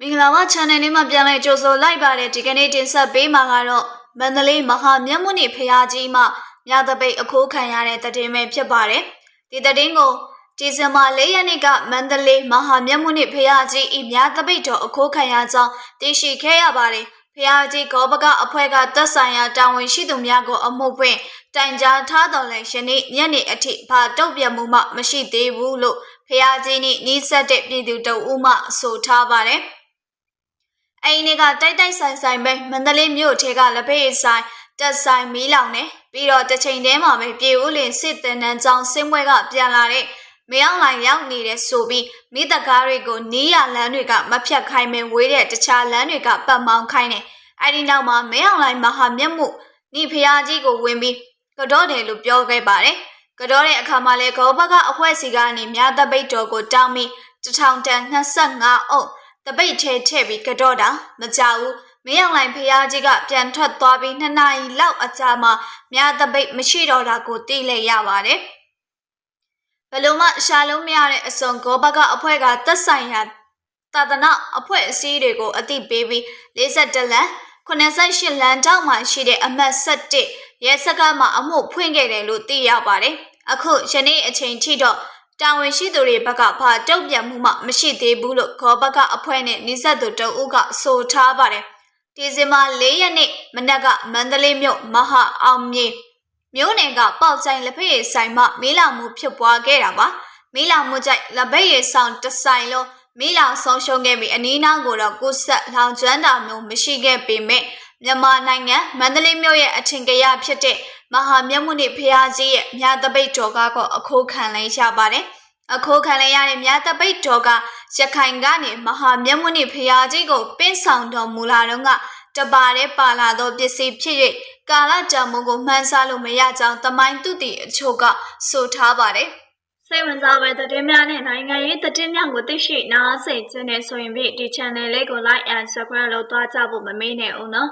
မင်္ဂလာပါ channel လေးမှာပြန်လည်ကြိုဆိုလိုက်ပါတယ်ဒီကနေ့တင်ဆက်ပေးမှာကတော့မန္တလေးမဟာမြတ်မုနိဖရာကြီးမှမြသပိတ်အခိုးခံရတဲ့တည်င်းပဲဖြစ်ပါတယ်ဒီတည်င်းကိုဒီဇင်ဘာ၄ရက်နေ့ကမန္တလေးမဟာမြတ်မုနိဖရာကြီးဤမြသပိတ်တော်အခိုးခံရကြောင်းသိရှိခဲ့ရပါတယ်ဖရာကြီးဂောဘကအဖွဲ့ကသက်ဆိုင်ရာတာဝန်ရှိသူများကိုအမှုဖွင့်တိုင်ကြားထားတော်လဲယနေ့ညနေအထိဘာတုတ်ပြတ်မှုမှမရှိသေးဘူးလို့ဖရာကြီးနှင့်နှီးဆက်တဲ့ပြည်သူတအုပ်မှဆိုထားပါတယ်။ အိမ်တွေကတိုက်တိုက်ဆိုင်ဆိုင်ပဲမန္တလေးမြို့ထဲကလက်ဖက်ရည်ဆိုင်တက်ဆိုင်မီးလောင်နေပြီးတော့တစ်ချိန်တည်းမှာပဲပြေဦးလင်စစ်တန်းတန်းကြောင်းစင်းပွဲကပြန်လာတဲ့မရောက်လိုက်ရောက်နေတဲ့ဆိုပြီးမိတကားတွေကိုနီးရလမ်းတွေကမဖြတ်ခိုင်းမဝေးတဲ့တခြားလမ်းတွေကပတ်မောင်းခိုင်းတယ်။အဲဒီနောက်မှာမရောက်လိုက်မဟာမျက်မှုနိဖရာကြီးကိုဝင်ပြီးကတော့တယ်လို့ပြောခဲ့ပါတယ်။ကတော့တဲ့အခါမှာလဲဂောဘကအဖွဲစီကနေမြားတပိတ်တော်ကိုတောင်းပြီးတစ်ထောင်တန်25အုပ် တပိတ်ထဲထည့်ပြီးကတော့တာမကြဘူးမင်းအောင်လိုင်ဖရာကြီးကပြန်ထွက်သွားပြီးနှစ်နာရီလောက်အကြာမှာမြားတပိတ်မရှိတော့တာကိုသိလဲရပါတယ်ဘယ်လိုမှရှာလို့မရတဲ့အစုံဂောဘကအဖွဲကသက်ဆိုင်ရာသာသနာအဖွဲ့အစည်းတွေကိုအတိပေးပြီး52လမ်း88လမ်းတောက်မှရှိတဲ့အမှတ်7ရဲစခန်းမှာအမှုဖွင့်ခဲ့တယ်လို့သိရပါတယ်။အခုယနေ့အချိန်ထိတော့ တာဝန်ရှိသူတွေဘက်ကဘာတုံ့ပြန်မှုမှမရှိသေးဘူးလို့ခေါ်ဘကအဖွဲ့နဲ့နှိစက်သူတအုပ်ကဆိုထားပါတယ်။ဒီဇင်ဘာ၄ရက်နေ့မနက်ကမန္တလေးမြို့မဟာအောင်မြေမြို့နယ်ကပေါက်ဆိုင်လက်ဖက်ရည်ဆိုင်မှမီးလောင်မှုဖြစ်ပွားခဲ့တာပါ။မီးလောင်မှုကြိုက်လက်ဖက်ရည်ဆောင်တစ်ဆိုင်လုံးမီးလောင်ဆုံးရှုံးခဲ့ပြီးအနီးနားကိုတော့ကုဆက်လောင်ကျွမ်းတာမျိုးမရှိခဲ့ပေမဲ့မြန်မာနိုင်ငံမန္တလေးမြို့ရဲ့အထင်ကရဖြစ်တဲ့ မဟာမြတ်မုနိဖရာကြီးရဲ့မြာတပိတ်တော်ကားကိုအခိုးခံလိုက်ရပါတယ်။အခိုးခံလိုက်ရတဲ့မြာတပိတ်တော်ကရခိုင်ကနေမဟာမြတ်မုနိဖရာကြီးကိုပင့်ဆောင်တော်မူလာတော့ကတပါးတဲ့ပါလာသောပစ္စည်းဖြစ်၍ကာလကြာမုံကိုမှန်းဆလို့မရကြောင်းတမိုင်းသူတီအချို့ကဆိုထားပါတယ်။စိတ်ဝင်စားပဲသတင်းများနဲ့နိုင်ငံရေးသတင်းများကိုသိရှိနားဆင်ခြင်းနဲ့ဆိုရင်ဖြင့်ဒီ channel လေးကို like and subscribe လုပ်သွားကြဖို့မမေ့နဲ့ဦးနော်